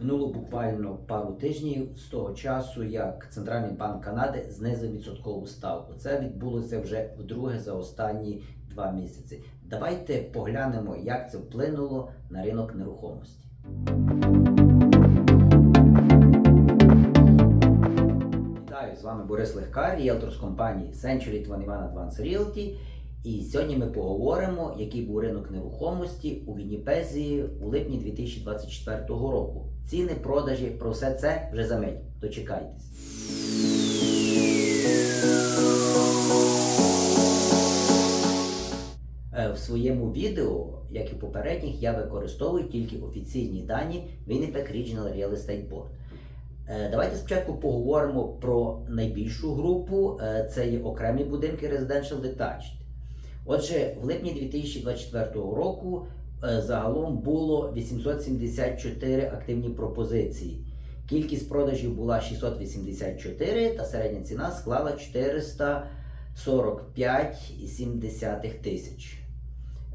Минуло буквально пару тижнів з того часу, як Центральний банк Канади знизив відсоткову ставку. Це відбулося вже вдруге за останні два місяці. Давайте поглянемо, як це вплинуло на ринок нерухомості. Вітаю, з вами Борис Легкар, ріелтор з компанії Century 21 Advance Realty. І сьогодні ми поговоримо, який був ринок нерухомості у Вінніпезі у липні 2024 року. Ціни, продажі, про все це вже за мить. Дочекайтесь. Е, В своєму відео, як і попередніх, я використовую тільки офіційні дані Winnipeg Regional Real Estate Board. Е, Давайте спочатку поговоримо про найбільшу групу. Е, Це є окремі будинки Residential Detached. Отже, в липні 2024 року е, загалом було 874 активні пропозиції. Кількість продажів була 684 та середня ціна склала 445,7 тисяч.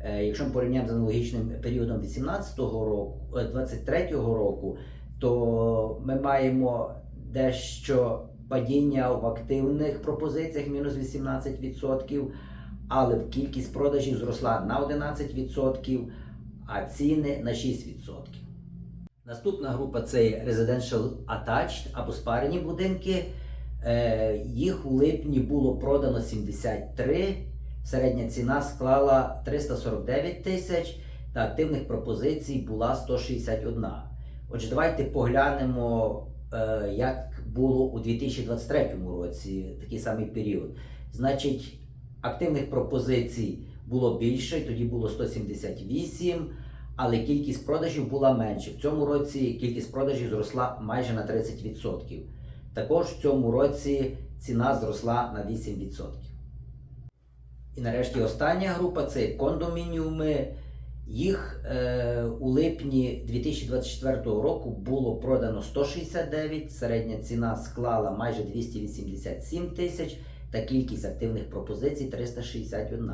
Е, Якщо ми порівняємо з аналогічним періодом 2018 року, 2023 року, то ми маємо дещо падіння в активних пропозиціях мінус 18%, але кількість продажів зросла на 11%, а ціни на 6%. Наступна група це Residential Attached або спарені будинки. Е, Їх у липні було продано 73. Середня ціна склала 349 тисяч, та активних пропозицій була 161. Отже, давайте поглянемо, е, як було у 2023 році такий самий період. Значить, активних пропозицій було більше, тоді було 178, але кількість продажів була менше. В цьому році кількість продажів зросла майже на 30%. Також в цьому році ціна зросла на 8%. І нарешті остання група це кондомініуми. Їх е, у липні 2024 року було продано 169, середня ціна склала майже 287 тисяч та кількість активних пропозицій 361.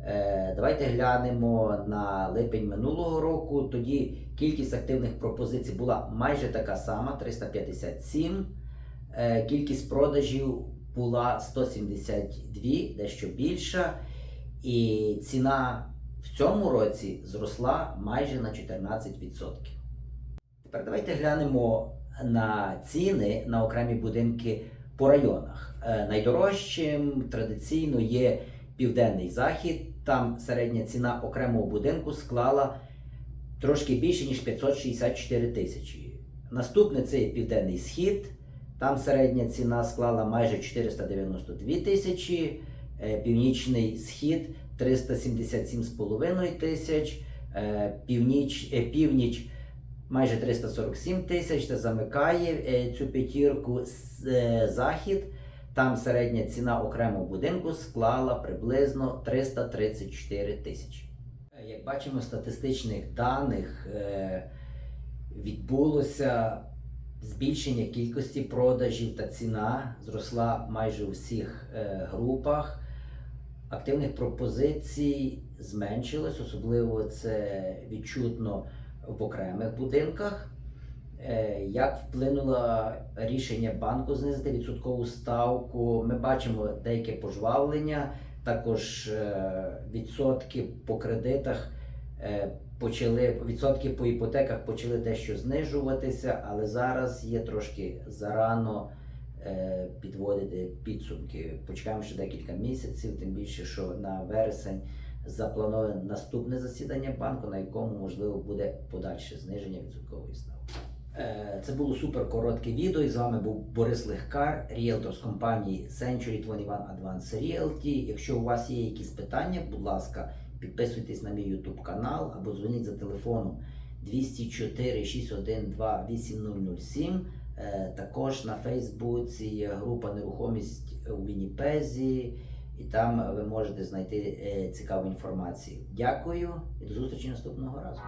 Е, давайте глянемо на липень минулого року. Тоді кількість активних пропозицій була майже така сама 357. Е, кількість продажів була 172, дещо більша. І ціна в цьому році зросла майже на 14%. Тепер давайте глянемо на ціни на окремі будинки по районах. Е, Найдорожчим традиційно є Південний Захід. Там середня ціна окремого будинку склала трошки більше, ніж 564 тисячі. Наступне це є Південний Схід. Там середня ціна склала майже 492 тисячі, Е, Північний Схід 377,5 тисяч, Е, північ, північ майже 347 тисяч. Це замикає е, цю п'ятірку е, Захід. Там середня ціна окремого будинку склала приблизно 334 тисячі. Е, Як бачимо, статистичних даних відбулося збільшення кількості продажів та ціна зросла майже у всіх групах. Активних пропозицій зменшилось, особливо це відчутно в окремих будинках. Е, Як вплинуло рішення банку знизити відсоткову ставку? Ми бачимо деяке пожвавлення, також е, відсотки по кредитах е, почали, відсотки по іпотеках почали дещо знижуватися, але зараз є трошки зарано підводити підсумки. Почекаємо ще декілька місяців, тим більше, що на вересень заплановане наступне засідання банку, на якому можливо буде подальше зниження відсоткової ставки. Е, Це було супер коротке відео. І з вами був Борис Легкар, ріелтор з компанії Century 21 Advance Realty. Якщо у вас є якісь питання, будь ласка, підписуйтесь на мій YouTube канал або дзвоніть за телефоном 204 612 8007. Е, Також на Фейсбуці є група нерухомість у Вінніпезі, і там ви можете знайти е, цікаву інформацію. Дякую і до зустрічі наступного разу.